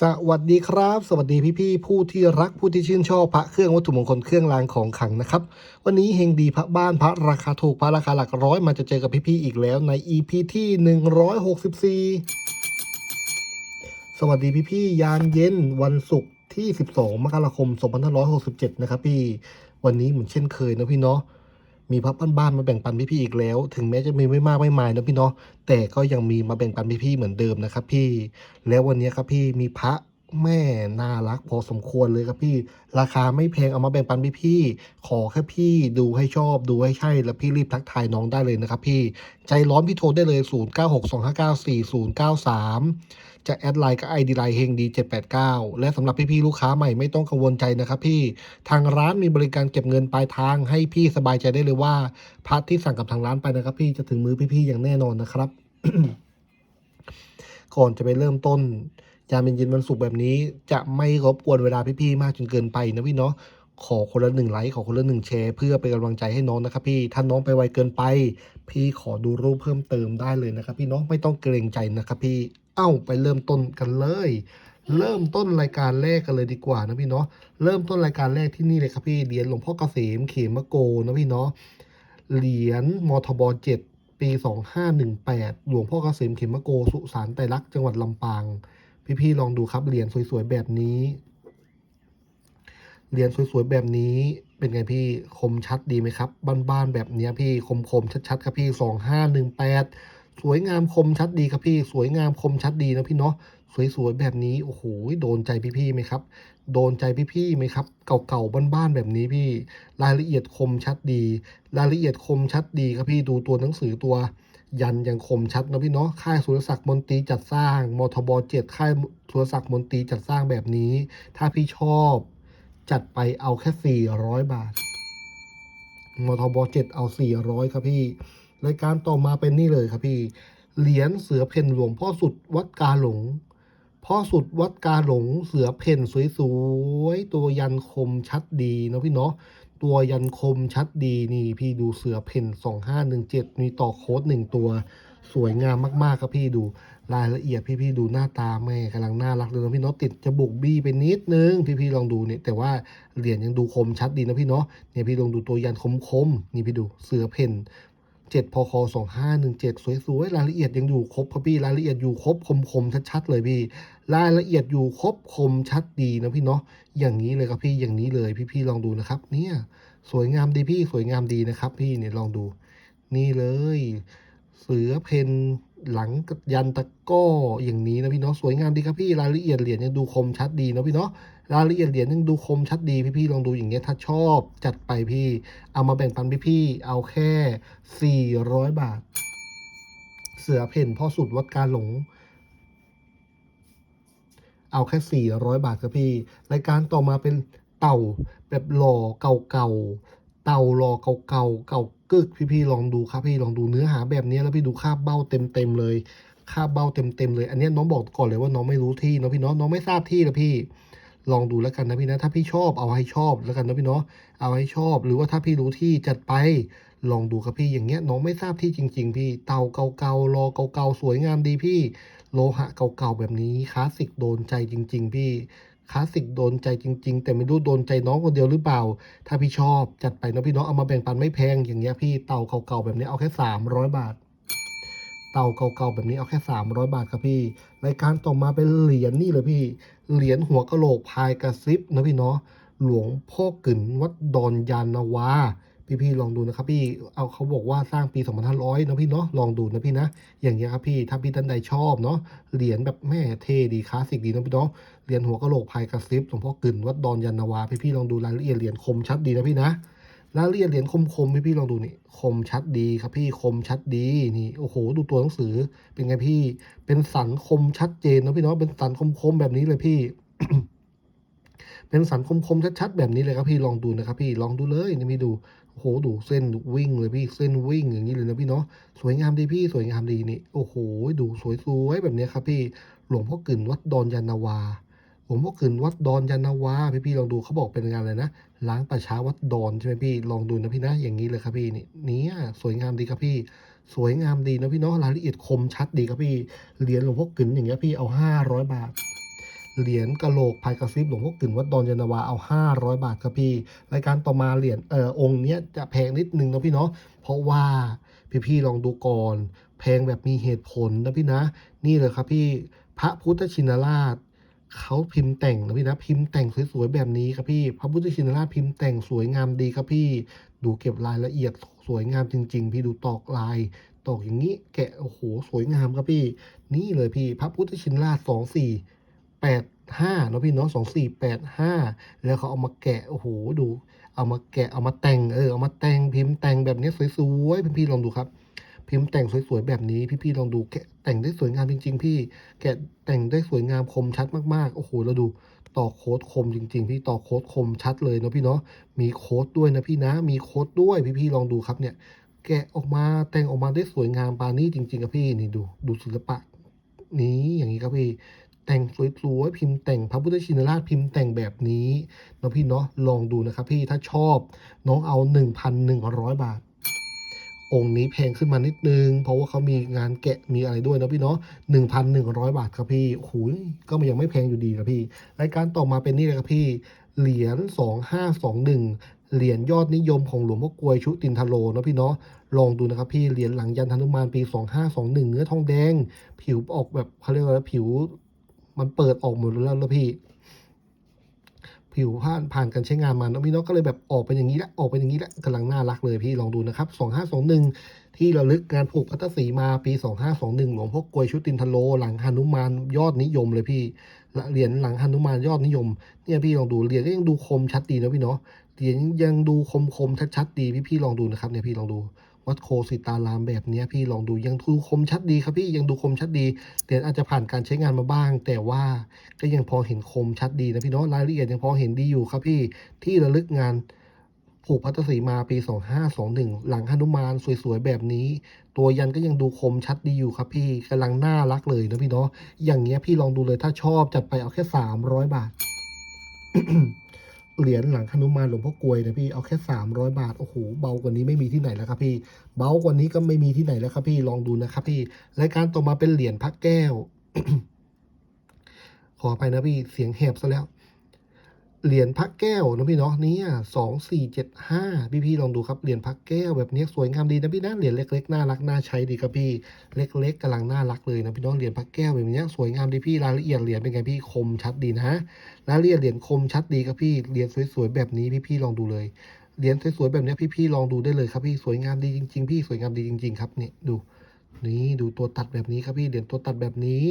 สวัสดีครับ สวัสดีพี่ๆผู้ที่รักผู้ที่ชื่นชอบพระเครื่องวัตถุมงคลเครื่องรางของขลังนะครับ วันนี้เฮงดีพระบ้านพระราคาถูกพระราคาหลักร้อยมาจะเจอกับพี่ๆอีกแล้วใน EP ที่ 164 สวัสดีพี่ๆยามเย็นวันศุกร์ที่ 12 มกราคม 2567 นะครับพี่ วันนี้เหมือนเช่นเคยนะพี่เนาะ มีพระบ้านๆมาแบ่งปันพี่ๆอีกแล้ว ถึงแม้จะมีไม่มากไม่มายนะพี่เนาะแต่ก็ยังมีมาแบ่งปันพี่ๆเหมือนเดิมนะครับ พี่แล้ววันนี้ครับพี่มีพระแม่น่ารักพอสมควรเลยครับพี่ ราคาไม่แพงเอามาแบ่งปันพี่ๆขอแค่พี่ดูให้ชอบดูให้ใช่แล้วพี่รีบทักทายน้องได้เลยนะครับพี่ ใจร้อนพี่โทรได้เลย 0962594093 จะแอดไลน์ก็ไอดีไลน์เฮงดี789 และสำหรับพี่ๆลูกค้าใหม่ไม่ต้องกังวลใจนะครับพี่ทางร้านมีบริการเก็บเงินปลายทางให้พี่สบายใจได้เลยว่าพัดที่สั่งกับทางร้านไปนะครับ พี่จะถึงมือพี่ๆอย่างแน่นอนนะครับ ก่อนจะไปเริ่มต้นยามเย็นๆวันศุกร์แบบนี้ จะไม่รบกวนเวลาพี่ๆมากจนเกินไปนะพี่เนาะขอคนละหนึ่งไลค์ขอคนละหนึ่งแชร์เพื่อเป็นกำลังใจให้น้องนะครับพี่ถ้าน้องไปไวเกินไป พี่ขอดูรูปเพิ่มเติมได้เลยนะครับ พี่เน้องไม่ต้องเกรงใจนะครับพี่เอ้าไปเริ่มต้นกันเลย เริ่มต้นรายการแรกกันเลยดีกว่านะพี่เนาะเริ่มต้นรายการแรกที่นี่เลยครับพี่เหรียญหลวงพ่อเกษมเขมโกนะพี่เนาะเหรียญมทบเจ็ดปี 2518 หลวงพ่อเกษมเขมโก สุสานไตรลักษณ์จังหวัดลำปาง พี่ๆลองดูครับ เหรียญสวยๆ แบบนี้ เหรียญสวยๆ แบบนี้ เป็นไงพี่คมชัดดีไหมครับบ้านๆแบบเนี้ยพี่คมๆชัดๆครับพี่2518สวยงามคมชัดดีครับพี่ สวยงามคมชัดดีนะพี่เนาะสวยๆแบบนี้โอ้โหโดนใจพี่ๆไหมครับ โดนใจพี่ๆไหมครับ เก่าๆบ้านๆแบบนี้พี่ รายละเอียดคมชัดดี รายละเอียดคมชัดดีครับพี่ดูตัวหนังสือตัว ยันยังคมชัดนะพี่เนาะค่ายสุรศักดิ์มนตรีจัดสร้างมทบเจ็ดค่ายสุรศักดิ์มนตรีจัดสร้างแบบนี้ ถ้าพี่ชอบ จัดไปเอาแค่ 400 บาท มทบเจ็ดเอา 400 ครับพี่ รายการต่อมาเป็นนี่เลยครับพี่ เหรียญเสือเพ่นหลวงพ่อสุดวัดกาหลง พ่อสุดวัดกาหลง เสือเพ่นสวยๆ ตัวยันคมชัดดีเนาะพี่เนาะ ตัวยันคมชัดดีนี่พี่ดูเสือเพ่น2517 มีต่อโค้ดหนึ่งตัว สวยงามมากๆครับพี่ดู รายละเอียดพี่ๆดูหน้าตาแม่กำลังน่ารักเลยนะพี่เนาะติดจมูกบี้ไปนิดนึงพี่ๆลองดูเนี่ยแต่ว่าเหรียญยังดูคมชัดดีนะพี่เนาะเนี่ยพี่ลองดูตัวยันคมๆนี่พี่ดูเสือเพ่นเจ็ดพคสองห้าหนึ่งเจ็ดสวยๆรายละเอียดยังอยู่ครบครับพี่รายละเอียดอยู่ครบคมๆชัดๆเลยพี่รายละเอียดอยู่ครบคมชัดดีนะพี่เนาะอย่างนี้เลยครับพี่อย่างนี้เลยพี่ๆลองดูนะครับ เนี่ยสวยงามดีพี่สวยงามดีนะครับ พี่เนี่ยลองดู นี่เลย เสือเพน หลังยันตะก้ออย่างนี้นะพี่เนาะสวยงามดีครับพี่รายละเอียดเหรียญยังดูคมชัดดีนะพี่เนาะรายละเอียดเหรียญยังดูคมชัดดีพี่พี่ๆลองดูอย่างเงี้ยถ้าชอบจัดไปพี่ เอามาแบ่งปันพี่พี่ๆเอาแค่ 400 บาท เสือเพ่นพ่อสุดวัดการหลง เอาแค่ 400 บาทครับพี่รายการต่อมาเป็นเต่าแบบหล่อเก่าๆ เต่าหล่อเก่าเก่ากึกพี่ๆลองดูครับพี่ลองดูเนื้อหาแบบนี้แล้วพี่ดูคาบเบ้าเต็มๆเลยคาบเบ้าเต็มๆเลย อันนี้น้องบอกก่อนเลยว่าน้องไม่รู้ที่เนาะพี่เนาะน้องไม่ทราบที่นะพี่ลองดูแล้วกันนะพี่นะถ้าพี่ชอบเอาให้ชอบแล้วกันนะพี่เนาะเอาให้ชอบ หรือว่าถ้าพี่รู้ที่จัดไปลองดูครับพี่อย่างเงี้ยน้องไม่ทราบที่จริง ๆ พี่เต่าเก่าๆรอเก่าๆสวยงามดีพี่ โลหะเก่าๆแบบนี้คลาสสิกโดนใจจริง ๆ พี่ คลาสสิกโดนใจจริง ๆ แต่ไม่รู้โดนใจน้องคนเดียวหรือเปล่า ถ้าพี่ชอบจัดไปนะพี่น้องเอามาแบ่งปันไม่แพงอย่างเงี้ยพี่เต่าเก่าๆแบบนี้เอาแค่สามร้อยบาท เต่าเก่าๆแบบนี้เอาแค่สามร้อยบาทครับพี่รายการต่อมาเป็นเหรียญนี่เลยพี่เหรียญหัวกะโหลกพายกระซิบนะพี่เนาะหลวงพ่อกึ่นวัดดอนยานนาวา พี่ๆลองดูนะครับพี่เอาเขาบอกว่าสร้างปี 2500นะพี่เนาะลองดูนะพี่นะ อย่างเงี้ยครับพี่ถ้าพี่ท่านใดชอบเนาะเหรียญแบบแม่เท่ดีคลาสสิกดีนะพี่เนาะเหรียญหัวกะโหลกพายกระซิบหลวงพ่อกึ่นวัดดอนยานนาวาพี่ๆลองดูรายละเอียดเหรียญคมชัดดีนะพี่นะรายละเอียดเหรียญคมๆพี่ๆลองดูนี่คมชัดดีครับพี่คมชัดดีนี่โอ้โห ดูตัวหนังสือเป็นไงพี่ เป็นสันคมชัดเจนนะพี่เนาะเป็นสันคมๆแบบนี้เลยพี่ เป็นสันคมๆชัดๆแบบนี้เลยครับพี่ลองดูนะครับพี่ลองดูเลยนี่พี่ดูโอ้โหดูเส้นวิ่งเลยพี่เส้นวิ่งอย่างนี้เลยนะพี่เนาะสวยงามดีพี่สวยงามดีนี่โอ้โหดูสวยๆแบบนี้ครับพี่หลวงพ่อกึ่นวัดดอนยานาวาหลวงพ่อกึ่นวัดดอนยานาวาพี่พี่ลองดูเขาบอกเป็นงานอะไรนะล้างประช้าวัดดอนใช่ไหมพี่ลองดูนะพี่นะอย่างนี้เลยครับพี่นี่เนี่ยสวยงามดีครับพี่สวยงามดีนะพี่เนาะรายละเอียดคมชัดดีครับพี่เหรียญหลวงพ่อกึ่นอย่างเงี้ยพี่เอาห้าร้อยบาท เหรียญกะโหลกพายกระซิบหลวงพ่อกึ่นวัดดอนยานาวาเอา 500 บาทครับพี่ รายการต่อมาเหรียญเอ่อองค์เนี้ยจะแพงนิดนึงนะพี่เนาะเพราะว่าพี่ๆลองดูก่อนแพงแบบมีเหตุผลนะพี่นะ นี่เลยครับพี่พระพุทธชินราชเขาพิมพ์แต่งนะพี่นะพิมพ์แต่งสวยๆแบบนี้ครับพี่ พระพุทธชินราชพิมพ์แต่งสวยงามดีครับพี่ ดูเก็บรายละเอียดสวยงามจริง ๆ พี่ดูตอกลายตอกอย่างนี้แกะโอ้โหสวยงามครับพี่ นี่เลยพี่ พระพุทธชินราชสองสี่ แปดห้าเนาะพี่เนาะสองสี่แปดห้าแล้วเขาเอามาแกะโอ้โหดู เอามาแกะเอามาแต่งเออเอามาแต่งพิมพ์แต่งแบบนี้สวยๆพี่ๆลองดูครับพิมพ์แต่งสวยๆแบบนี้พี่ๆลองดูแกะแต่งได้สวยงามจริง ๆ พี่แกะแต่งได้สวยงามคมชัดมากๆโอ้โหแล้วดูต่อโค้ดคมจริง ๆ พี่ต่อโค้ดคมชัดเลยเนาะพี่เนาะมีโค้ดด้วยนะพี่นะ มีโค้ดด้วยพี่ๆลองดูครับเนี่ย แกะออกมาแต่งออกมาได้สวยงามปานี่จริงๆครับพี่นี่ดูดูศิลปะนี้อย่างนี้ครับพี่ แต่งสวยๆพิมพ์แต่งพระพุทธชินราชพิมพ์แต่งแบบนี้เนาะพี่เนาะลองดูนะครับพี่ถ้าชอบน้องเอา 1,100 บาท องค์นี้แพงขึ้นมานิดนึง เพราะว่าเขามีงานแกะมีอะไรด้วยนะพี่เนาะ1,100 บาทครับพี่โอ้โหก็ยังไม่แพงอยู่ดีครับพี่ รายการต่อมาเป็นนี่เลยครับพี่เหรียญ2521เหรียญยอดนิยมของหลวงพ่อกลวยชุตินทโลนะพี่เนาะ ลองดูนะครับพี่ เหรียญหลังยันทนุมานปี 2521 เนื้อทองแดง ผิวออกแบบเขาเรียกว่าผิว มันเปิดออกหมดแล้วแล้วพี่ ผิวผ่านผ่านการใช้งานมานาะพี่เนาะก็เลยแบบออกเป็นอย่างนี้ละออกเป็นอย่างนี้ละกำลังน่ารักเลยพี่ลองดูนะครับ2521ที่ระลึกงานผูกพัตสีมาปี 2521 หลวงพ่อกลวยชุตินทโล หลังหนุมานยอดนิยมเลยพี่ละเหรียญหลังหนุมานยอดนิยม เนี่ยพี่ลองดูเหรียญก็ยังดูคมชัดดีนะพี่เนาะเหรียญยังดูคมคมชัดชัดดีพี่พี่ลองดูนะครับเนี่ยพี่ลองดู วัดโคสิตารามแบบนี้พี่ลองดูยังดูคมชัดดีครับพี่ยังดูคมชัดดีเหรียญอาจจะผ่านการใช้งานมาบ้าง แต่ว่าก็ยังพอเห็นคมชัดดีนะพี่เนาะรายละเอียดยังพอเห็นดีอยู่ครับพี่ที่ระลึกงานผูกพัตสีมาปี 2521 หลังหนุมานสวยๆ แบบนี้ ตัวยันก็ยังดูคมชัดดีอยู่ครับพี่กำลังน่ารักเลยนะพี่เนาะอย่างเงี้ยพี่ลองดูเลยถ้าชอบจัดไปเอาแค่ 300 บาท เหรียญหลังหนุมานหลวงพ่อกลวยนะพี่เอาแค่300บาทโอ้โหเบากว่านี้ไม่มีที่ไหนแล้วครับพี่ เบากว่านี้ก็ไม่มีที่ไหนแล้วครับพี่ลองดูนะครับพี่รายการต่อมาเป็นเหรียญพระแก้ว ขอไปนะพี่เสียงแหบซะแล้ว เหรียญพระแก้วนะพี่เนาะเนี่ยสองสี่เจ็ดห้าพี่พี่ลองดูครับเหรียญพระแก้วแบบนี้สวยงามดีนะพี่นะเหรียญเล็กๆน่ารักน่าใช้ดีครับพี่เล็ก ๆกำลังน่ารักเลยนะพี่น้องเหรียญพระแก้วแบบนี้สวยงามดีพี่รายละเอียดเหรียญเป็นไงพี่คมชัดดีนะรายละเอียดเหรียญคมชัดดีครับพี่เหรียญสวยๆแบบนี้พี่พี่ลองดูเลยเหรียญสวยๆแบบนี้พี่พี่ลองดูได้เลยครับพี่สวยงามดีจริง ๆ พี่สวยงามดีจริง ๆ ครับเนี่ยดู นี่ดูตัวตัดแบบนี้ครับพี่เหรียญตัวตัดแบบนี้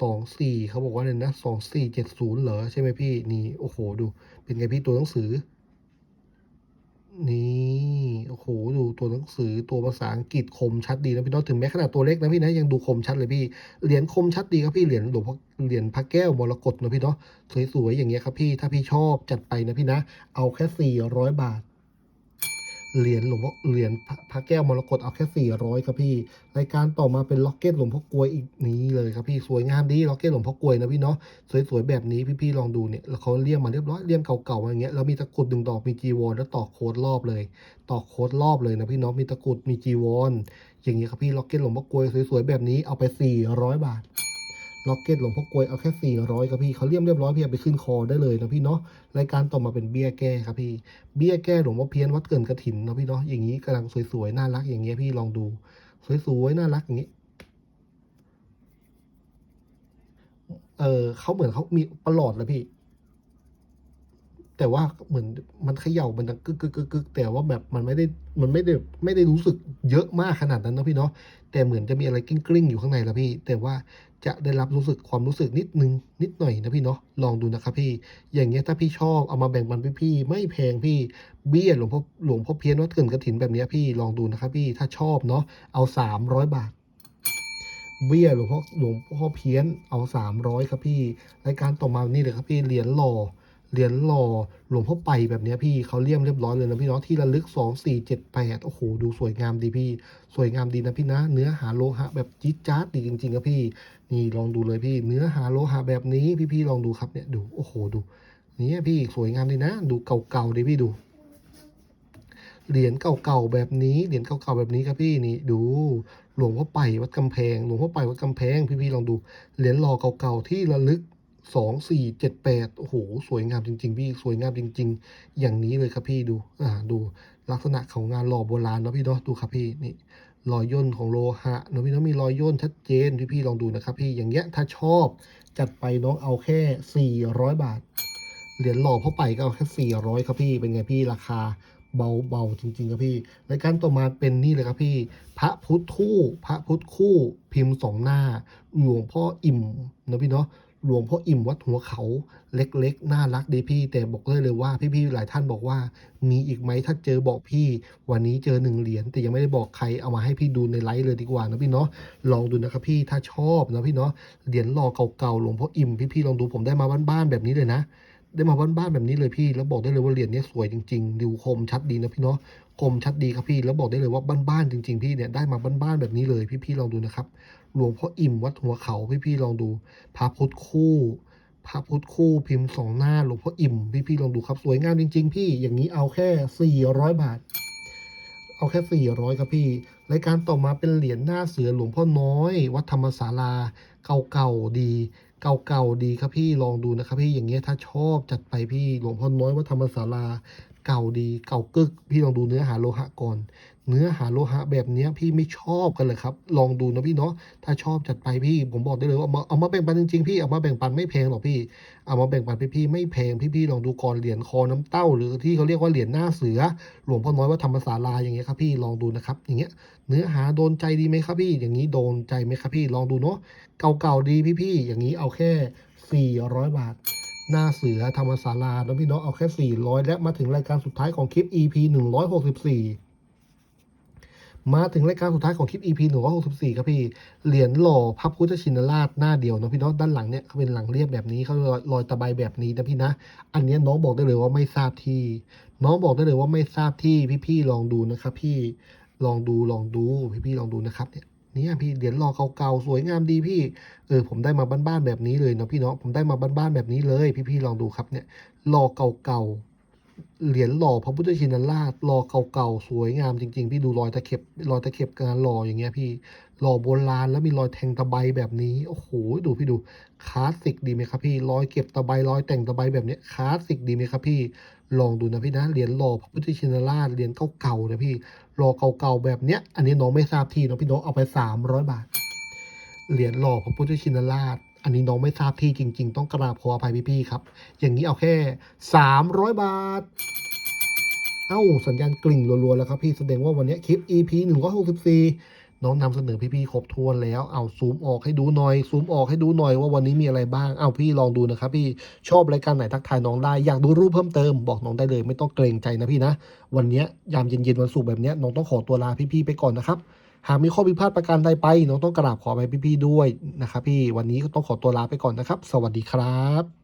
สองสี่เขาบอกว่าเนี่ยนะสองสี่เจ็ดศูนย์เหรอใช่ไหมพี่นี่โอ้โหดู เป็นไงพี่ตัวหนังสือ นี่โอ้โหดูตัวหนังสือตัวภาษาอังกฤษคมชัดดีนะพี่น้องถึงแม้ขนาดตัวเล็กนะพี่นะยังดูคมชัดเลยพี่เหรียญคมชัดดีครับพี่เหรียญหลวงพ่อเหรียญพระแก้วมรกตนะพี่เนาะสวยๆอย่างเงี้ยครับพี่ถ้าพี่ชอบจัดไปนะพี่นะ เอาแค่สี่ร้อยบาท เหรียญหลวงพ่อเหรียญพระแก้วมรกตเอาแค่สี่ร้อยครับพี่รายการต่อมาเป็นล็อกเก็ตหลวงพ่อกลวยอีกนี้เลยครับพี่สวยงามดีล็อกเก็ตหลวงพ่อกลวยนะพี่เนาะสวยๆแบบนี้พี่ๆลองดูเนี่ยแล้วเขาเลี่ยมมาเรียบร้อยเลี่ยมเก่าๆอย่างเงี้ยแล้วมีตะกรุดดึงดอกมีจีวรแล้วต่อโค้ดรอบเลย ต่อโค้ดรอบเลยนะพี่เนาะมีตะกรุดมีจีวรอย่างเงี้ยครับพี่ล็อกเก็ตหลวงพ่อกลวยสวยๆแบบนี้เอาไปสี่ร้อยบาท ล็อกเก็ตหลวงพ่อกลวยเอาแค่สี่ร้อยครับพี่เขาเลี่ยมเรียบร้อยพี่เอาไปขึ้นคอได้เลยนะพี่เนาะรายการต่อมาเป็นเบี้ยแก้ครับพี่เบี้ยแก้หลวงพ่อเพี้ยนวัดเกินกระถินนะพี่เนาะอย่างนี้กำลังสวยๆน่ารักอย่างเงี้ยพี่ลองดู สวยๆน่ารักอย่างนี้เออเขาเหมือนเขามีประหลอดเลยพี่ แต่ว่าเหมือนมันเขย่ามันดังกึกกึกกึกกึกแต่ว่าแบบมันไม่ได้มันไม่ได้ไม่ได้รู้สึกเยอะมากขนาดนั้นนะพี่เนาะแต่เหมือนจะมีอะไรกลิ้งๆอยู่ข้างในละพี่ แต่ว่า จะได้รับรู้สึกความรู้สึกนิดนึงนิดหน่อยนะพี่เนาะลองดูนะครับพี่ อย่างเงี้ยถ้าพี่ชอบเอามาแบ่งปันพี่ๆไม่แพงพี่เบี้ยหลวงพ่อหลวงพ่อเพี้ยนวัดเกินกระถินแบบเนี้ยพี่ลองดูนะครับพี่ถ้าชอบเนาะเอาสามร้อยบาทเบี้ยหลวงพ่อหลวงพ่อเพี้ยนเอาสามร้อยครับพี่ รายการต่อมานี่เลยครับพี่เหรียญหล่อ เหรียญหล่อหลวงพ่อไปแบบนี้พี่เขาเลี่ยมเรียบร้อยเลยนะพี่เนาะที่ระลึกสองสี่เจ็ดแปดโอ้โห ดูสวยงามดีพี่ สวยงามดีนะพี่นะ เนื้อหาโลหะแบบจี๊ดจ๊าดดีจริงๆครับพี่ นี่ลองดูเลยพี่ เนื้อหาโลหะแบบนี้พี่ๆลองดูครับเนี่ยดูโอ้โหดู นี่พี่สวยงามดีนะ ดูเก่าๆดีพี่ดูเหรียญเก่าๆแบบนี้ เหรียญเก่าๆแบบนี้ครับพี่นี่ดู หลวงพ่อไปวัดกำแพง หลวงพ่อไปวัดกำแพง พี่ๆลองดู เหรียญหล่อเก่าๆที่ระลึก สองสี่เจ็ดแปดโอ้โห สวยงามจริง ๆ พี่ สวยงามจริง ๆ อย่างนี้เลยครับพี่ดู อ่า ดูลักษณะของงานหล่อโบราณเนาะพี่เนาะ ดูครับพี่ นี่ รอยย่นของโลหะเนาะพี่เนาะ มีรอยย่นชัดเจนพี่พี่ๆลองดูนะครับพี่ อย่างเงี้ย ถ้าชอบจัดไปน้องเอาแค่สี่ร้อยบาท เหรียญหล่อพ่อไปก็เอาแค่สี่ร้อยครับพี่ เป็นไงพี่ราคาเบาเบาๆจริงๆครับพี่รายการต่อมาเป็นนี่เลยครับพี่ พระพุทธคู่ พระพุทธคู่ พิมพ์สองหน้าหลวงพ่ออิ่มนะพี่เนาะ หลวงพ่ออิ่มวัดหัวเขาเล็กๆ น่ารักดีพี่ แต่บอกเลยเลยว่าพี่ๆหลายท่านบอกว่า มีอีกไหมถ้าเจอบอกพี่ วันนี้เจอหนึ่งเหรียญแต่ยังไม่ได้บอกใครเอามาให้พี่ดูในไลฟ์เลยดีกว่านะพี่เนาะลองดูนะครับพี่ถ้าชอบนะพี่เนาะเหรียญหล่อเก่าๆหลวงพ่ออิ่มพี่ๆลองดูผมได้มาบ้านๆแบบนี้เลยนะ ได้มาบ้านๆแบบนี้เลยพี่ แล้วบอกได้เลยว่าเหรียญนี้สวยจริงๆดูคมชัดดีนะพี่เนาะคมชัดดีครับพี่ แล้วบอกได้เลยว่าบ้านๆจริง ๆ พี่เนี่ยได้มาบ้านๆแบบนี้เลยพี่ๆลองดูนะครับหลวงพ่ออิ่มวัดหัวเขาพี่ๆลองดูพระพุทธคู่พระพุทธคู่พิมพ์สองหน้าหลวงพ่ออิ่มพี่ๆลองดูครับสวยงามจริง ๆ พี่อย่างนี้เอาแค่400บาท เอาแค่400ครับพี่รายการต่อมาเป็นเหรียญหน้าเสือหลวงพ่อน้อย วัดธรรมศาลาเก่าๆดี เก่าๆดีครับพี่ลองดูนะครับพี่อย่างเงี้ยถ้าชอบจัดไปพี่หลวงพ่อน้อยวัดธรรมศาลาเก่าดีเก่ากึก พี่ลองดูเนื้อหาโลหะก่อน เนื้อหาโลหะแบบนี้พี่ไม่ชอบกันเลยครับ ลองดูนะพี่เนาะถ้าชอบจัดไปพี่ผมบอกได้เลยว่าเอามาเอามาแบ่งปันจริงๆพี่เอามาแบ่งปันไม่แพงหรอกพี่เอามาแบ่งปันพี่ๆไม่แพงพี่ๆลองดูก่อนเหรียญคอน้ำเต้า หรือที่เขาเรียกว่าเหรียญหน้าเสือ หลวงพ่อน้อยวัดธรรมศาลาอย่างเงี้ยครับพี่ลองดูนะครับอย่างเงี้ยเนื้อหาโดนใจดีไหมครับพี่ อย่างนี้โดนใจไหมครับพี่ลองดูเนาะเก่าๆดีพี่ๆอย่างนี้เอาแค่ 400 บาทหน้าเสือธรรมศาลาแล้วพี่เนาะเอาแค่ 400 และมาถึงรายการสุดท้ายของคลิป EP 164 มาถึงรายการสุดท้ายของคลิป EP 164ครับพี่ เหรียญหล่อพระพุทธชินราชหน้าเดียวนะพี่เนาะด้านหลังเนี่ยเขาเป็นหลังเรียบแบบนี้เขารอยตะไบแบบนี้นะพี่นะ อันเนี้ยน้องบอกได้เลยว่าไม่ทราบที่ น้องบอกได้เลยว่าไม่ทราบที่พี่ๆลองดูนะครับ พี่ลองดูลองดูพี่ๆลองดูนะครับเนี่ยนี่พี่เหรียญหล่อเก่าๆสวยงามดีพี่เออผมได้มาบ้านๆแบบนี้เลยเนาะพี่เนาะผมได้มาบ้านๆแบบนี้เลย พี่ๆลองดูครับเนี่ยหล่อเก่าๆ เหรียญหล่อพระพุทธชินราชหล่อเก่าๆสวยงามจริง ๆ พี่ดูรอยตะเข็บรอยตะเข็บงานหล่ออย่างเงี้ยพี่หล่อโบราณแล้วมีรอยแทงตะไบแบบนี้โอ้โหดูพี่ดูคลาสสิกดีไหมครับพี่รอยเก็บตะไบรอยแต่งตะไบแบบเนี้ยคลาสสิกดีไหมครับพี่ลองดูนะพี่นะเหรียญหล่อพระพุทธชินราชเหรียญเก่าๆนะพี่หล่อเก่าๆแบบเนี้ยอันนี้น้องไม่ทราบที่เนาะพี่น้องเอาไปสามร้อยบาทเหรียญหล่อพระพุทธชินราช อันนี้น้องไม่ทราบที่จริง ๆ ต้องกราบขออภัยพี่ๆครับ อย่างนี้เอาแค่สามร้อยบาท เอ้าสัญญาณกลิ่งรัวๆแล้วครับพี่แสดงว่าวันนี้คลิป EP หนึ่งร้อยหกสิบสี่น้องนำเสนอพี่ๆครบถ้วนแล้ว เอาซูมออกให้ดูหน่อยซูมออกให้ดูหน่อยว่าวันนี้มีอะไรบ้าง เอาพี่ลองดูนะครับพี่ชอบรายการไหนทักทายน้องได้อยากดูรูปเพิ่มเติมบอกน้องได้เลย ไม่ต้องเกรงใจนะพี่นะ วันนี้ยามเย็นๆวันศุกร์แบบนี้น้องต้องขอตัวลาพี่ๆไปก่อนนะครับ หากมีข้อพิพาทประการใดไป น้องต้องกราบขอไปพี่ๆด้วยนะครับพี่วันนี้ก็ต้องขอตัวลาไปก่อนนะครับ สวัสดีครับ